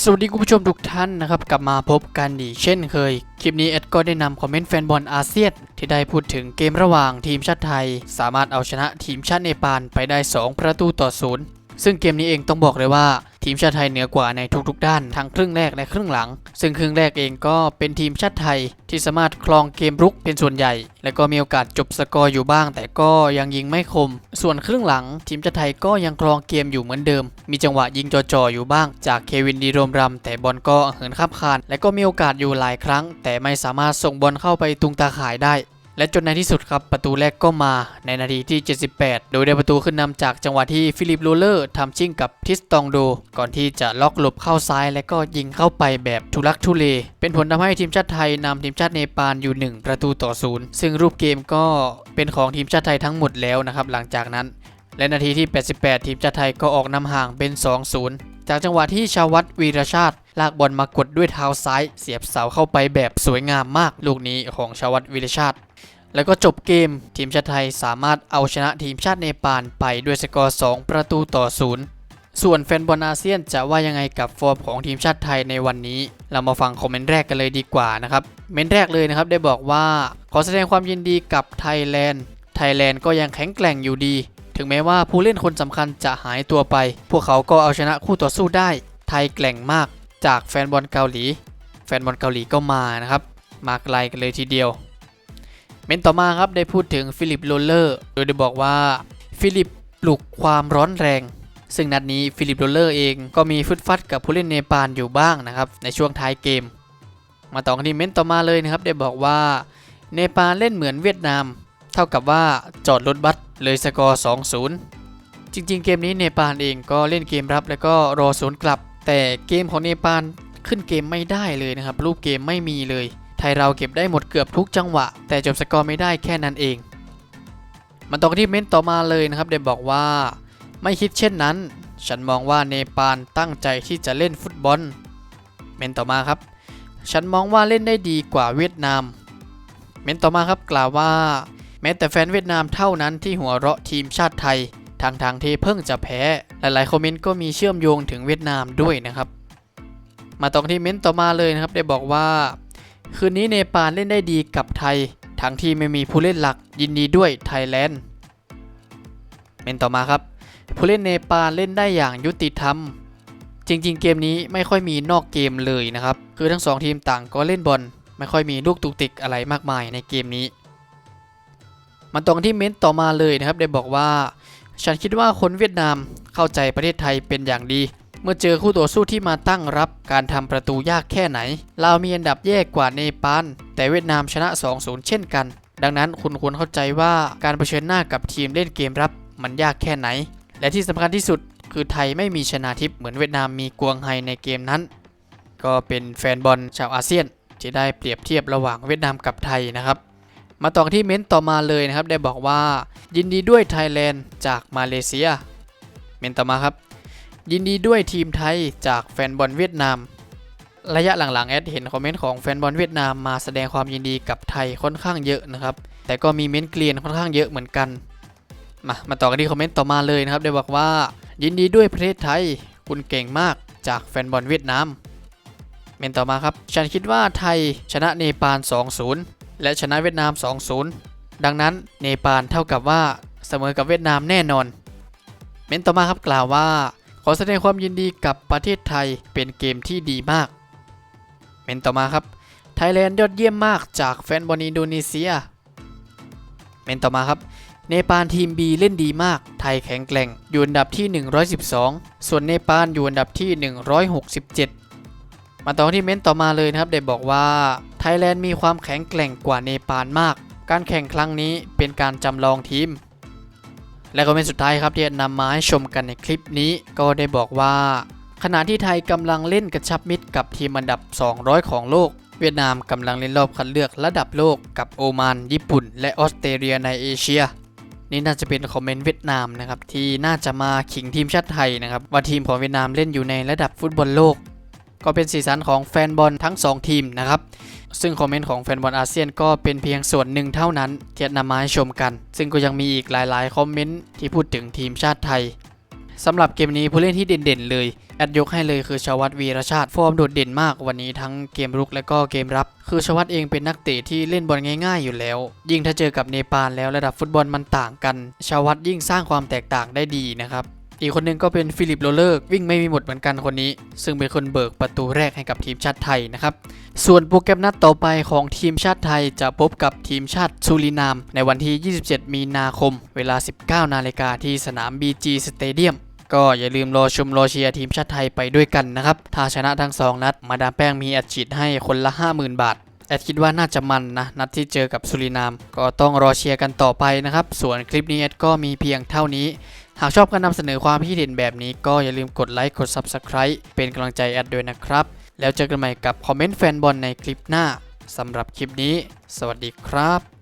สวัสดีคุณผู้ชมทุกท่านนะครับ กลับมาพบกันอีกเช่นเคย คลิปนี้เอ็ดก็ได้นำคอมเมนต์แฟนบอลอาเซียนที่ได้พูดถึงเกมระหว่างทีมชาติไทย สามารถเอาชนะทีมชาติเนปาลไปได้ 2 ประตูต่อศูนย์ซึ่งเกมนี้เองต้องบอกเลยว่า ทีมชาติไทยเหนือกว่าในทุกๆ ด้านทั้งครึ่งแรกและครึ่งหลัง ซึ่งครึ่งแรกเองก็เป็นทีมชาติไทยที่สามารถครองเกมรุกเป็นส่วนใหญ่ และก็มีโอกาสจบสกอร์อยู่บ้าง แต่ก็ยังยิงไม่คม ส่วนครึ่งหลัง ทีมชาติไทยก็ยังครองเกมอยู่เหมือนเดิม มีจังหวะยิงจ่อๆอยู่บ้าง จากเควินดีโรมรำแต่บอลก็เหินข้ามคาน และก็มีโอกาสอยู่หลายครั้ง แต่ไม่สามารถส่งบอลเข้าไปตุงตาข่ายได้ และจนในที่สุดครับประตูแรกก็มาในนาทีที่ 78 โดยได้ประตูขึ้นนำจากจังหวะที่ฟิลิปโรเลอร์ทำชิ่งกับทิสตองโด ก่อนที่จะล็อกหลบเข้าซ้ายและก็ยิงเข้าไปแบบทุลักทุเล เป็นผลทำให้ทีมชาติไทยนำทีมชาติเนปาลอยู่ 1 ประตูต่อศูนย์ซึ่งรูปเกมก็เป็นของทีมชาติไทยทั้งหมดแล้วนะครับหลังจากนั้น และนาทีที่ 88 ทีมชาติไทยก็ออกนำห่างเป็น 2-0จากจังหวะที่ชาวัตวีรชาติ ลากบอลมากดด้วยเท้าซ้าย เสียบเสาเข้าไปแบบสวยงามมาก ลูกนี้ของชาวัตวีรชาติ แล้วก็จบเกมทีมชาติไทยสามารถเอาชนะทีมชาติเนปาลไปด้วยสกอร์ 2 ประตูต่อศูนย์ส่วนแฟนบอลอาเซียนจะว่ายังไงกับฟอร์มของทีมชาติไทยในวันนี้ เรามาฟังคอมเมนต์แรกกันเลยดีกว่านะครับ เมนต์แรกเลยนะครับได้บอกว่า ขอแสดงความยินดีกับไทยแลนด์ ไทยแลนด์ก็ยังแข็งแกร่งอยู่ดี ถึงแม้ว่าผู้เล่นคนสำคัญจะหายตัวไป พวกเขาก็เอาชนะคู่ต่อสู้ได้ ไทยแกร่งมาก จากแฟนบอลเกาหลี แฟนบอลเกาหลีก็มานะครับ มาไกลกันเลยทีเดียว เมนต่อมาครับได้พูดถึงฟิลิปโรลเลอร์โดยได้บอกว่าฟิลิปปลุกความร้อนแรง ซึ่งนัดนี้ฟิลิปโรลเลอร์เองก็มีฟึดฟัดกับผู้เล่นเนปาลอยู่บ้างนะครับในช่วงท้ายเกม มาต่อกันที่เมนต่อมาเลยนะครับได้บอกว่าเนปาลเล่นเหมือนเวียดนาม เท่ากับว่าจอดรถบัสเลยสกอร์ 2-0 จริง ๆ เกมนี้เนปาลเองก็เล่นเกมรับ แล้วก็รอศูนย์กลับ แต่เกมของเนปาลขึ้นเกมไม่ได้เลยนะครับรูปเกมไม่มีเลย ยเราเก็บได้หมดเกือบทุกจังหวะ แต่จบสกอร์ไม่ได้แค่นั้นเอง มันต่อกันที่เม้นต์ต่อมาเลยนะครับได้บอกว่า ไม่คิดเช่นนั้น ฉันมองว่าเนปาลตั้งใจที่จะเล่นฟุตบอล เมนต์ต่อมาครับ ฉันมองว่าเล่นได้ดีกว่าเวียดนาม เมนต์ต่อมาครับกล่าวว่า แม้แต่แฟนเวียดนามเท่านั้นที่หัวเราะทีมชาติไทยทางทางที่เพิ่งจะแพ้ หลายๆคอมเมนต์ก็มีเชื่อมโยงถึงเวียดนามด้วยนะครับ มาต่อกันที่เมนต์ต่อมาเลยนะครับ ได้บอกว่า คืนนี้เนปาลเล่นได้ดีกับไทย ทั้งที่ไม่มีผู้เล่นหลักยินดีด้วยไทยแลนด์เมนต่อมาครับ ผู้เล่นเนปาลเล่นได้อย่างยุติธรรม จริง ๆ เกมนี้ไม่ค่อยมีนอกเกมเลยนะครับ คือทั้งสองทีมต่างก็เล่นบอลไม่ค่อยมีลูกตุกติกอะไรมากมายในเกมนี้มันตรงที่เม้นต์ต่อมาเลยนะครับ ได้บอกว่า ฉันคิดว่าคนเวียดนามเข้าใจประเทศไทยเป็นอย่างดี เมื่อเจอคู่ต่อสู้ที่มาตั้งรับการทำประตูยากแค่ไหนเรามีอันดับแย่กว่าเนปาลแต่เวียดนามชนะ 2-0 เช่นกัน ดังนั้นคุณควรเข้าใจว่าการเผชิญหน้ากับทีมเล่นเกมรับมันยากแค่ไหน และที่สำคัญที่สุดคือไทยไม่มีชนะทิพย์เหมือนเวียดนามมีกวงไฮในเกมนั้น ก็เป็นแฟนบอลชาวอาเซียนที่ได้เปรียบเทียบระหว่างเวียดนามกับไทยนะครับมาต่อที่เม้นต์ต่อมาเลยนะครับ ได้บอกว่า ยินดีด้วยไทยแลนด์จากมาเลเซีย เม้นต์ต่อมาครับ ยินดีด้วยทีมไทยจากแฟนบอลเวียดนาม ระยะหลังๆแอดเห็นคอมเมนต์ของแฟนบอลเวียดนามมาแสดงความยินดีกับไทยค่อนข้างเยอะนะครับ แต่ก็มีเม้นต์เกลียนค่อนข้างเยอะเหมือนกัน มามาต่อกันที่คอมเมนต์ต่อมาเลยนะครับ ได้บอกว่า ยินดีด้วยประเทศไทย คุณเก่งมากจากแฟนบอลเวียดนามเมนต่อมาครับ ฉันคิดว่าไทยชนะเนปาล 2-0 และชนะเวียดนาม 2-0 ดังนั้นเนปาลเท่ากับว่าเสมอกับเวียดนามแน่นอน เมนต่อมาครับกล่าวว่า ขอแสดงความยินดีกับประเทศไทยเป็นเกมที่ดีมากเมนต่อมาครับไทยแลนด์ยอดเยี่ยมมากจากแฟนบอลอินโดนีเซียเมนต่อมาครับเนปาลทีม B เล่นดีมาก ไทยแข็งแกร่ง อยู่อันดับที่ 112 ส่วนเนปาลอยู่อันดับที่ 167 มาต่อที่เม้นต์ต่อมาเลยนะครับ ได้บอกว่าไทยแลนด์มีความแข็งแกร่งกว่าเนปาลมาก การแข่งครั้งนี้เป็นการจำลองทีม และก็เป็นสุดท้ายครับที่นำมาให้ชมกันในคลิปนี้ก็ได้บอกว่า ขณะที่ไทยกำลังเล่นกระชับมิตรกับทีมอันดับ 200 ของโลก เวียดนามกำลังเล่นรอบคัดเลือกระดับโลกกับโอมานญี่ปุ่น และออสเตรเลียในเอเชียนี่น่าจะเป็นคอมเมนต์เวียดนามนะครับที่น่าจะมาขิงทีมชาติไทยนะครับว่าทีมของเวียดนามเล่นอยู่ในระดับฟุตบอลโลก ก็เป็นสีสันของแฟนบอลทั้ง 2 ทีมนะครับ ซึ่งคอมเมนต์ของแฟนบอลอาเซียนก็เป็นเพียงส่วนหนึ่งเท่านั้นที่นำมาให้ชมกัน ซึ่งก็ยังมีอีกหลายๆ คอมเมนต์ที่พูดถึงทีมชาติไทยสำหรับเกมนี้ผู้เล่นที่เด่นๆ เลยแอดยกให้เลยคือชวัตวีรชาติฟอร์มโดดเด่นมากวันนี้ทั้งเกมรุกและก็เกมรับ คือชวัตเองเป็นนักเตะที่เล่นบอลง่ายๆ อยู่แล้ว ยิ่งถ้าเจอกับเนปาลแล้วระดับฟุตบอลมันต่างกัน ชวัตยิ่งสร้างความแตกต่างได้ดีนะครับ อีกคนหนึงก็เป็นฟิลิปโรเลอร์วิ่งไม่มีหมดเหมือนกันคนนี้ ซึ่งเป็นคนเบิกประตูแรกให้กับทีมชาติไทยนะครับ ส่วนโปรแกรมนัดต่อไปของทีมชาติไทยจะพบกับทีมชาติซูรินาม ในวันที่ 27 มีนาคม เวลา 19 นาฬิกาที่สนาม BG Stadium ก็อย่าลืมรอชมรอเชียร์ทีมชาติไทยไปด้วยกันนะครับ ถ้าชนะทั้งสองนัด มาดามแป้งมีอัดฉีดให้คนละ 50,000 บาท แอดคิดว่าน่าจะมันนะ นัดที่เจอกับสุรินาม ก็ต้องรอเชียร์กันต่อไปนะครับ ส่วนคลิปนี้แอดก็มีเพียงเท่านี้ หากชอบการนำเสนอความคิดเห็นแบบนี้ก็อย่าลืมกดไลค์กด Subscribe เป็นกำลังใจแอดด้วยนะครับ แล้วเจอกันใหม่กับคอมเมนต์แฟนบอลในคลิปหน้าสำหรับคลิปนี้ สวัสดีครับ